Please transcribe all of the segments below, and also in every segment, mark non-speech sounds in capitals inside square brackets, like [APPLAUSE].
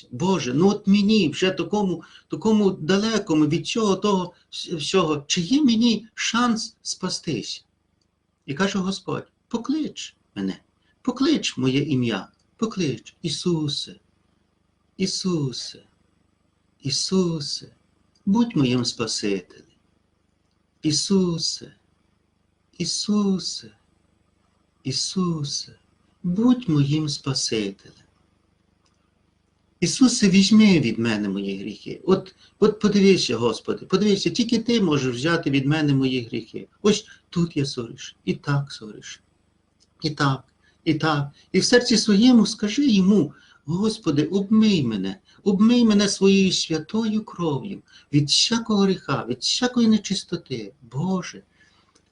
спастися. Боже, ну от мені вже такому, такому далекому від цього того всього, чи є мені шанс спастися? І каже Господь: поклич мене, поклич моє ім'я, поклич Ісусе, Ісусе, Ісусе, будь моїм Спасителем. Ісусе, Ісусе, Ісусе, будь моїм Спасителем. Ісусе, візьми від мене мої гріхи. От, от подивися, Господи, подивися, тільки Ти можеш взяти від мене мої гріхи. Ось тут я сориш, і так сориш, і так, і так. І в серці своєму скажи йому, Господи, обмий мене, обмий мене своєю святою кров'ю від всякого гріха, від всякої нечистоти. Боже,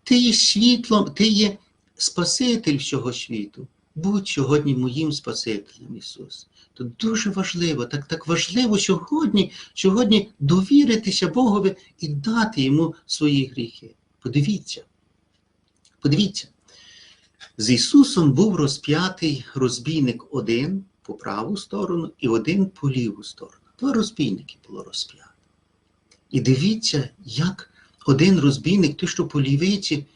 Ти є світлом, Ти є Спаситель всього світу. Будь сьогодні моїм Спасителем, Ісус. То дуже важливо, так так важливо сьогодні, сьогодні довіритися Богові і дати йому свої гріхи. Подивіться, подивіться, з Ісусом був розп'ятий розбійник один по праву сторону і один по ліву сторону. Два розбійники було розп'ято. І дивіться, як один розбійник, той, що по лівиці,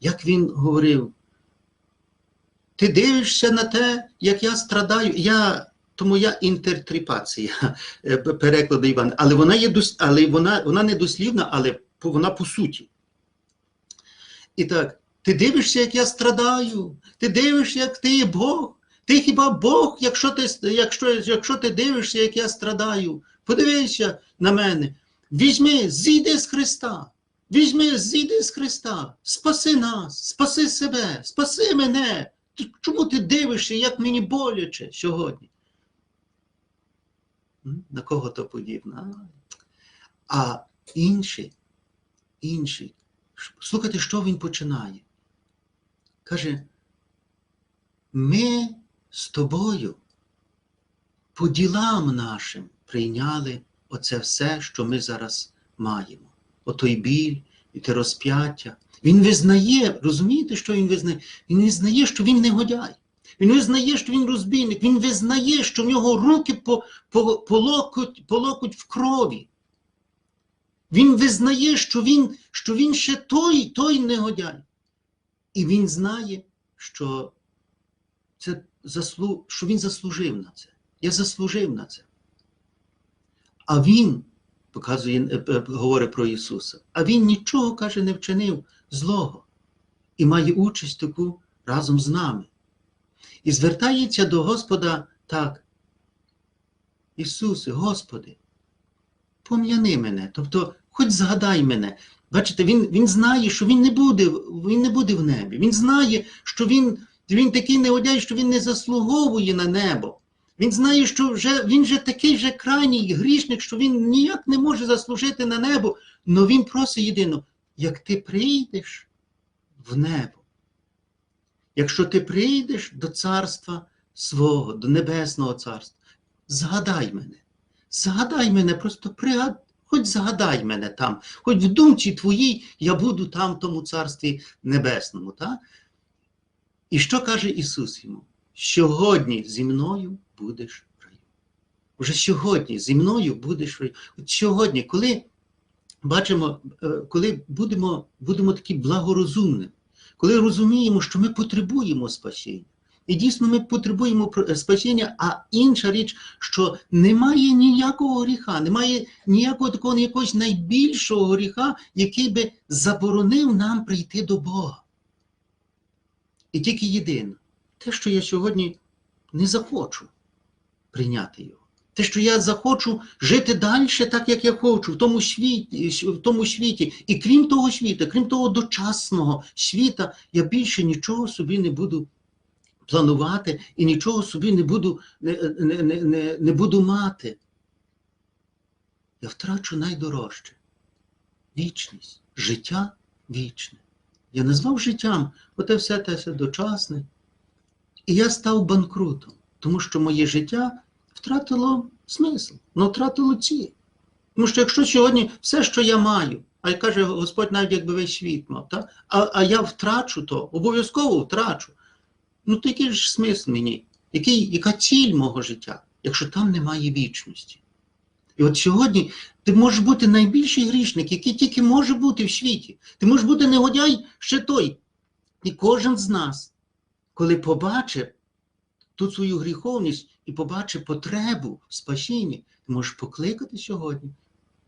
як він говорив, ти дивишся на те, як я страдаю. Я, то моя інтертріпація [LAUGHS] е, перекладу Івана, але вона є але вона, вона не дослівна, але вона по суті. І так, ти дивишся, як я страдаю, ти дивишся, як ти є Бог. Ти хіба Бог, якщо ти, якщо, якщо ти дивишся, як я страдаю, подивися на мене. Візьми, зійди з Христа. Візьми, зійди з Христа, спаси нас, спаси себе, спаси мене. Чому ти дивишся, як мені боляче сьогодні? На кого то подібно? А а інший, інший, слухайте, що він починає? Каже, ми з тобою по ділам нашим прийняли оце все, що ми зараз маємо. Отой біль і те розп'яття. Він визнає, розумієте, що він визнає? Він визнає, що він негодяй. Він визнає, що він розбійник. Він визнає, що в нього руки по, по, по, локоть, по локоть в крові. Він визнає, що він, що він ще той, той негодяй. І він знає, що, це заслу, що він заслужив на це. Я заслужив на це. А він, показує, е, е, говорить про Ісуса, а він нічого, каже, не вчинив злого і має участь таку разом з нами. І звертається до Господа так. Ісусе, Господи, пом'яни мене, тобто, хоч згадай мене. Бачите, він, він знає, що він не буде, він не буде в небі. Він знає, що він, він такий неодяй, що він не заслуговує на небо. Він знає, що вже, він же такий же крайній грішник, що він ніяк не може заслужити на небо. але він просить єдино, як ти прийдеш в небо, якщо ти прийдеш до царства свого, до небесного царства, згадай мене, згадай мене, просто пригад, хоч згадай мене там, хоч в думці твоїй я буду там, в тому царстві небесному. Так? І що каже Ісус йому? Сьогодні зі мною будеш в раю. Вже сьогодні зі мною будеш в раю. От сьогодні, коли бачимо, е, коли будемо, будемо такі благорозумними, коли розуміємо, що ми потребуємо спасіння. І дійсно ми потребуємо е, спасіння, а інша річ, що немає ніякого гріха, немає ніякого такого якогось найбільшого гріха, який би заборонив нам прийти до Бога. І тільки єдине, те, що я сьогодні не захочу прийняти його. Те, що я захочу жити далі, так як я хочу, в тому світі, в тому світі. І крім того світу, крім того дочасного світа, я більше нічого собі не буду планувати і нічого собі не буду, не, не, не, не, не буду мати. Я втрачу найдорожче вічність, життя вічне. Я назвав життям оте все те все дочасне. І я став банкрутом, тому що моє життя втратило смисл, воно втратило ціль. Тому що якщо сьогодні все, що я маю, а й каже Господь, навіть якби весь світ мав, так? А, а я втрачу то, обов'язково втрачу. Ну то який ж смисл мені? Який, яка ціль мого життя? якщо там немає вічності? І от сьогодні ти можеш бути найбільший грішник, який тільки може бути в світі. Ти можеш бути негодяй ще той. І кожен з нас, коли побачить ту свою гріховність і побачить потребу в спасінні, ти можеш покликати сьогодні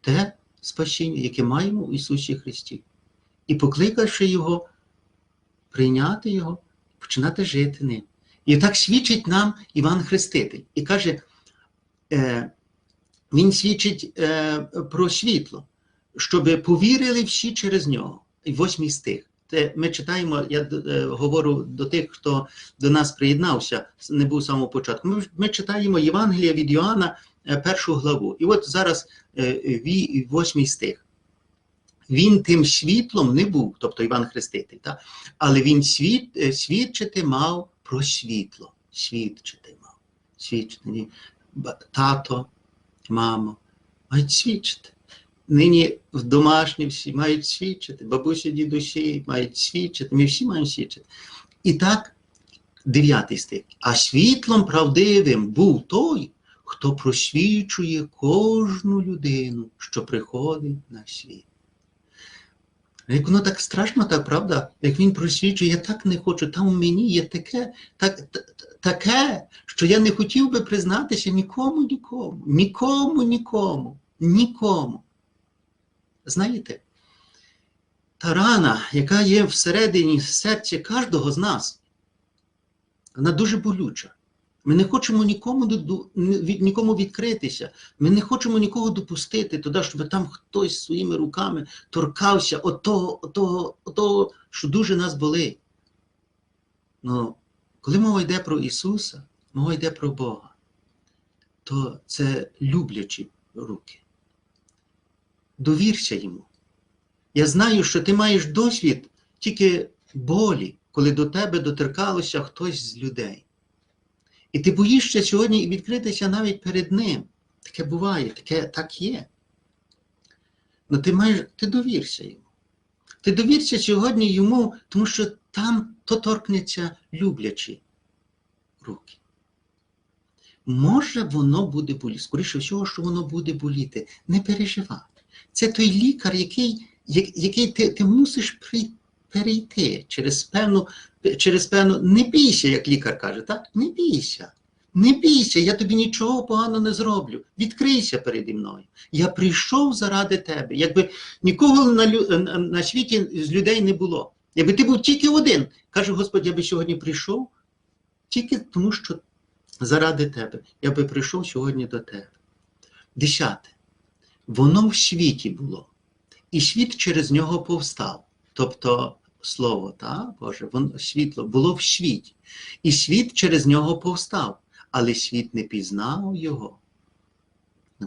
те спасіння, яке маємо в Ісусі Христі. І покликавши Його, прийняти Його, починати жити ним. І так свідчить нам Іван Хреститель. І каже, е, він свідчить е, про світло, щоб повірили всі через нього. І восьмий стих. Це ми читаємо, я е, говорю до тих, хто до нас приєднався, не був з самого початку. Ми, ми читаємо Євангелія від Йоанна, е, першу главу. І от зараз е, восьмий стих. Він тим світлом не був, тобто Іван Хреститель, та? але він світ, е, свідчити мав про світло. Свідчити мав. Свідчити. Тато, мамо, мають свідчити. Нині в домашні всі мають свідчити, бабусі, дідусі мають свідчити, ми всі маємо свідчити. І так, дев'ятий стих. А світлом правдивим був той, хто просвічує кожну людину, що приходить на світ. Як воно так страшно, так правда? Як він просвічує, я так не хочу, там у мені є таке, так, таке, що я не хотів би признатися нікому, нікому, нікому, нікому, нікому. Знаєте, та рана, яка є всередині серця кожного з нас, вона дуже болюча. Ми не хочемо нікому, нікому відкритися. Ми не хочемо нікого допустити туди, щоб там хтось своїми руками торкався отого, отого, отого, що дуже нас болить. Ну, коли мова йде про Ісуса, мова йде про Бога, то це люблячі руки. Довірся йому. Я знаю, що ти маєш досвід тільки болі, коли до тебе доторкалося хтось з людей. І ти боїшся сьогодні відкритися навіть перед ним. Таке буває, таке так є. Ну ти маєш, ти довірся йому. Ти довірся сьогодні йому, тому що там то торкнеться люблячі руки. Може, воно буде боліти. Скоріше всього, що воно буде боліти. Не переживай. Це той лікар, який, який ти, ти мусиш перейти через певну, через певну. Не бійся, як лікар каже, так? Не бійся. Не бійся, я тобі нічого поганого не зроблю. Відкрийся переді мною. Я прийшов заради тебе. Якби нікого на, на, світі з людей не було. Якби ти був тільки один, каже Господь, я би сьогодні прийшов тільки тому, що заради тебе. Я би прийшов сьогодні до тебе. Десяте. Воно в світі було, і світ через нього повстав. Тобто слово, та, Боже, воно, світло було в світі, і світ через нього повстав, але світ не пізнав його.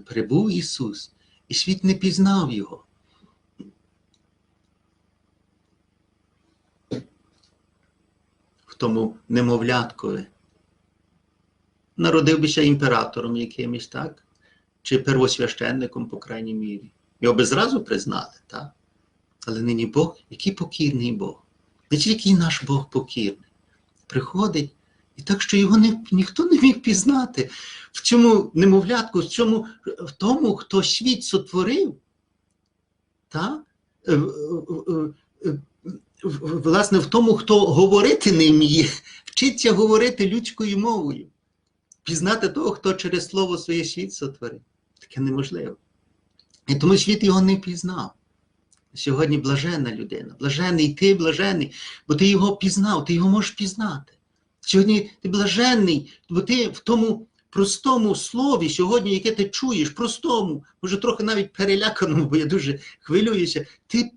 Прибув Ісус, і світ не пізнав його. В тому немовляткові. Народив бися імператором якимось, так? Чи первосвященником, по крайній мірі. Його би зразу признали, так? Але нині Бог, який покірний Бог. Не тільки наш Бог покірний. Приходить, і так, що його не, ніхто не міг пізнати. В цьому немовлятку, в цьому, в тому, хто світ сотворив, так? Е, власне, в тому, хто говорити не вміє, вчиться говорити людською мовою. Пізнати того, хто через слово своє світ сотворив. Таке неможливо. І тому світ його не пізнав. Сьогодні блаженна людина, блажений ти, блажений, бо ти його пізнав, ти його можеш пізнати. Сьогодні ти блаженний, бо ти в тому простому слові, сьогодні, яке ти чуєш, простому, може трохи навіть переляканому, бо я дуже хвилююся, ти,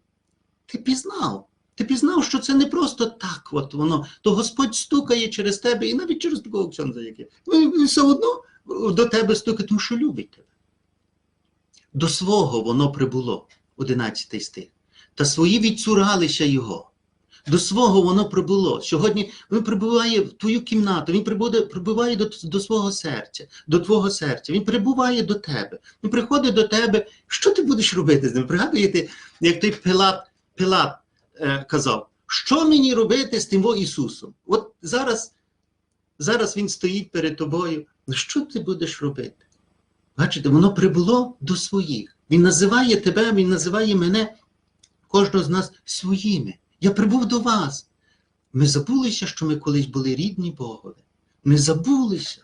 ти пізнав. Ти пізнав, що це не просто так, от воно, то Господь стукає через тебе і навіть через такого ксьонза, яке. Все одно до тебе стукає, тому що любить тебе. До свого воно прибуло, 11 стих. Та свої відцуралися його. До свого воно прибуло. Сьогодні він прибуває в твою кімнату, він прибуде, прибуває до, до свого серця, до твого серця, він прибуває до тебе. Він приходить до тебе. Що ти будеш робити з ним? Пригадуєте, як той Пилат, Пилат е, казав, що мені робити з тим Ісусом? От зараз, зараз він стоїть перед тобою, Ну що ти будеш робити? Бачите, воно прибуло до своїх. Він називає тебе, він називає мене, кожного з нас своїми. Я прибув до вас. Ми забулися, що ми колись були рідні Богові. Ми забулися,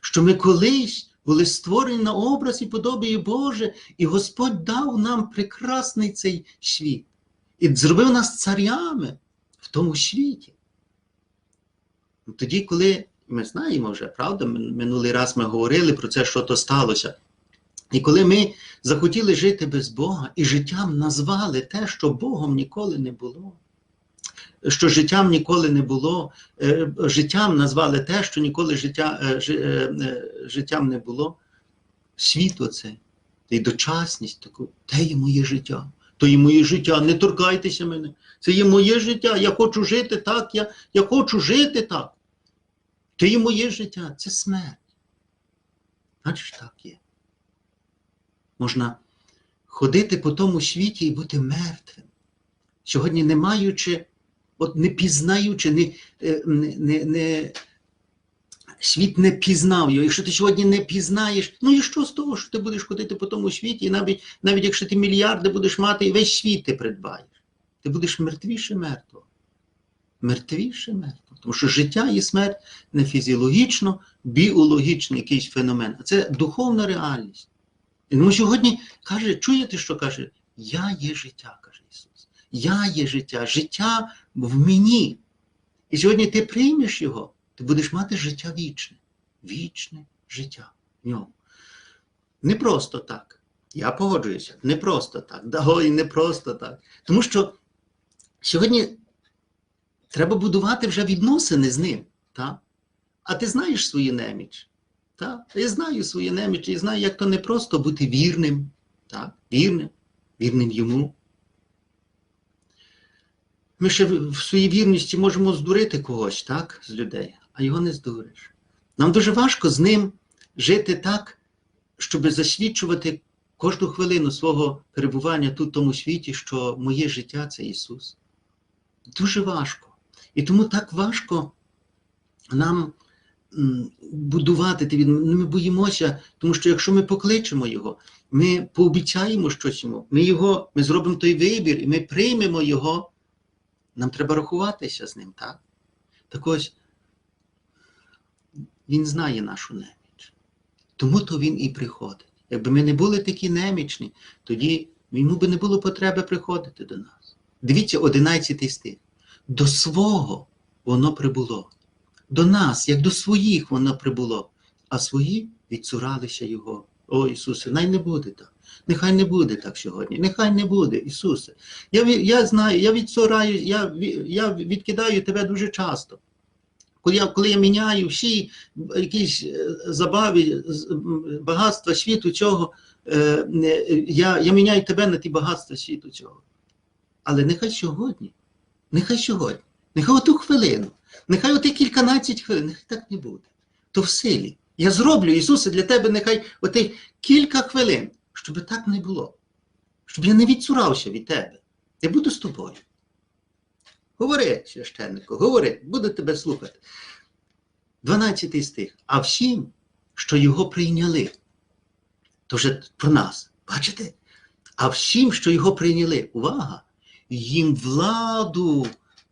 що ми колись були створені на образ і подобі Боже, і Господь дав нам прекрасний цей світ і зробив нас царями в тому світі. Тоді, коли ми знаємо вже, правда, минулий раз ми говорили про це, що то сталося. І коли ми захотіли жити без Бога і життям назвали те, що Богом ніколи не було, що життям ніколи не було, е, життям назвали те, що ніколи життя, е, е, життям не було, світ оце, і дочасність таку, те є моє життя. То є моє життя, не торкайтеся мене. Це є моє життя. Я хочу жити так, я, я хочу жити так. Це є моє життя, це смерть. Значить, так є. Можна ходити по тому світі і бути мертвим. Сьогодні не маючи, от не пізнаючи, е, не, не, не, світ не пізнав його. Якщо ти сьогодні не пізнаєш, ну і що з того, що ти будеш ходити по тому світі, і навіть, навіть якщо ти мільярди будеш мати, і весь світ ти придбаєш, ти будеш мертвіше мертвого. Мертвіше мертвого. Тому що життя і смерть не фізіологічно, біологічний якийсь феномен, а це духовна реальність. Тому сьогодні каже, чуєте, що каже? Я є життя, каже Ісус. Я є життя, життя в мені. І сьогодні ти приймеш його, ти будеш мати життя вічне. Вічне життя в ньому. Не просто так. Я погоджуюся, не просто так. Да, ой, не просто так. Тому що сьогодні треба будувати вже відносини з ним. Та? А ти знаєш свою неміч. Та? Я знаю свою неміч і знаю, як то не просто бути вірним, та? вірним, вірним йому. Ми ще в своїй вірності можемо здурити когось, так, з людей, а його не здуриш. Нам дуже важко з ним жити так, щоб засвідчувати кожну хвилину свого перебування тут, в тому світі, що моє життя це Ісус. Дуже важко. І тому так важко нам будувати відносини. Ми боїмося, тому що якщо ми покличемо Його, ми пообіцяємо щось йому, ми його, ми зробимо той вибір і ми приймемо його. Нам треба рахуватися з ним, так? Так ось він знає нашу неміч. Тому то він і приходить. Якби ми не були такі немічні, тоді йому би не було потреби приходити до нас. Дивіться, 11 стих. До свого воно прибуло. До нас, як до своїх, воно прибуло, а свої відцуралися його. О, Ісусе, най не буде так. Нехай не буде так сьогодні. Нехай не буде, Ісусе. Я, я знаю, я відцураю, я, я відкидаю тебе дуже часто. Коли я, коли я міняю всі якісь е, забави, багатства світу цього, е, я, я міняю тебе на ті багатства світу цього. Але нехай сьогодні, нехай сьогодні, нехай оту хвилину, нехай оті кільканадцять хвилин, нехай так не буде. То в силі. Я зроблю, Ісусе, для тебе нехай оті кілька хвилин, щоб так не було. Щоб я не відцурався від тебе. Я буду з тобою. Говори, священнику, говори, буду тебе слухати. 12 стих. А всім, що його прийняли, то вже про нас. Бачите? А всім, що його прийняли, увага, їм владу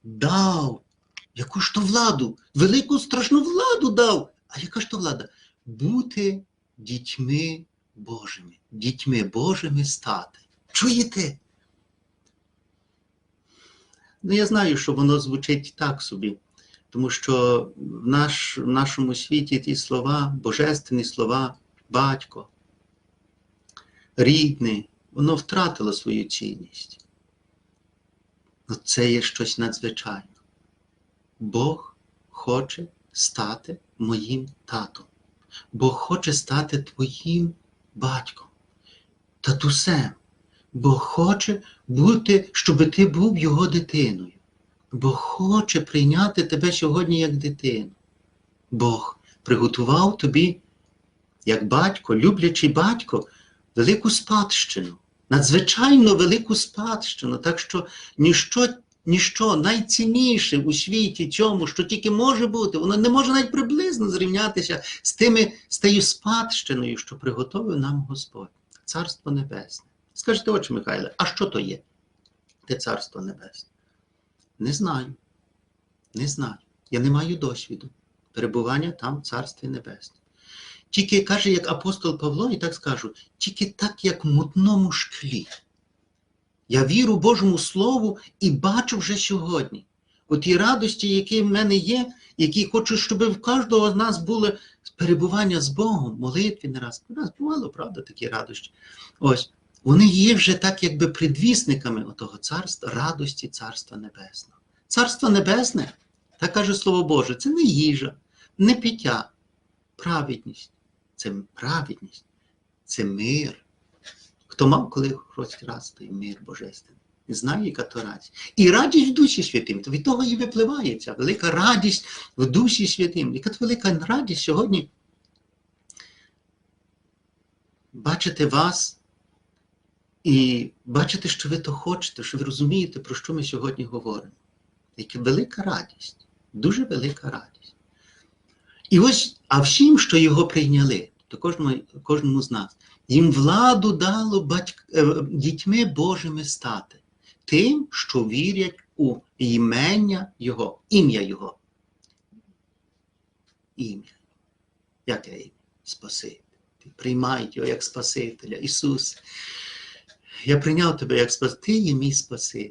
дав. Яку ж то владу? Велику страшну владу дав. А яка ж то влада? Бути дітьми Божими, дітьми Божими стати. Чуєте? Ну, я знаю, що воно звучить так собі, тому що в, наш, в нашому світі ті слова, божественні слова, батько, рідний, воно втратило свою цінність. Ну, це є щось надзвичайне. Бог хоче стати моїм татом. Бог хоче стати твоїм батьком, татусем. Бог хоче бути, щоб ти був його дитиною. Бог хоче прийняти тебе сьогодні як дитину. Бог приготував тобі, як батько, люблячий батько, велику спадщину, надзвичайно велику спадщину. Так що ніщо ніщо найцінніше у світі цьому, що тільки може бути, воно не може навіть приблизно зрівнятися з тими, з тією спадщиною, що приготовив нам Господь, Царство Небесне. Скажете, отче Михайле, а що то є? Те Царство Небесне? Не знаю. Не знаю. Я не маю досвіду перебування там в Царстві Небесне. Тільки каже, як апостол Павло, і так скажу, тільки так, як в мутному шклі. Я віру Божому Слову і бачу вже сьогодні. От ті радості, які в мене є, які хочу, щоб в кожного з нас було перебування з Богом, молитві не раз. У нас бувало, правда, такі радощі. Ось. Вони є вже так, якби предвісниками отого царства, радості Царства Небесного. Царство Небесне, так каже Слово Боже, це не їжа, не пиття, праведність. Це праведність, це мир. Хто мав коли хоч раз той мир божественний, знає, яка то радість. І радість в Дусі Святим, то від того і випливає ця велика радість в Дусі Святим. Яка то велика радість сьогодні бачити вас і бачити, що ви то хочете, що ви розумієте, про що ми сьогодні говоримо. Яка велика радість, дуже велика радість. І ось, а всім, що його прийняли, то кожному, кожному з нас, їм владу дало батьк, е, дітьми Божими стати, тим, що вірять у імення Його, ім'я Його. Ім'я. Яке ім'я? Спаситель. Приймай його як Спасителя. Ісус. Я прийняв тебе як Спаситель, ти є мій Спаситель.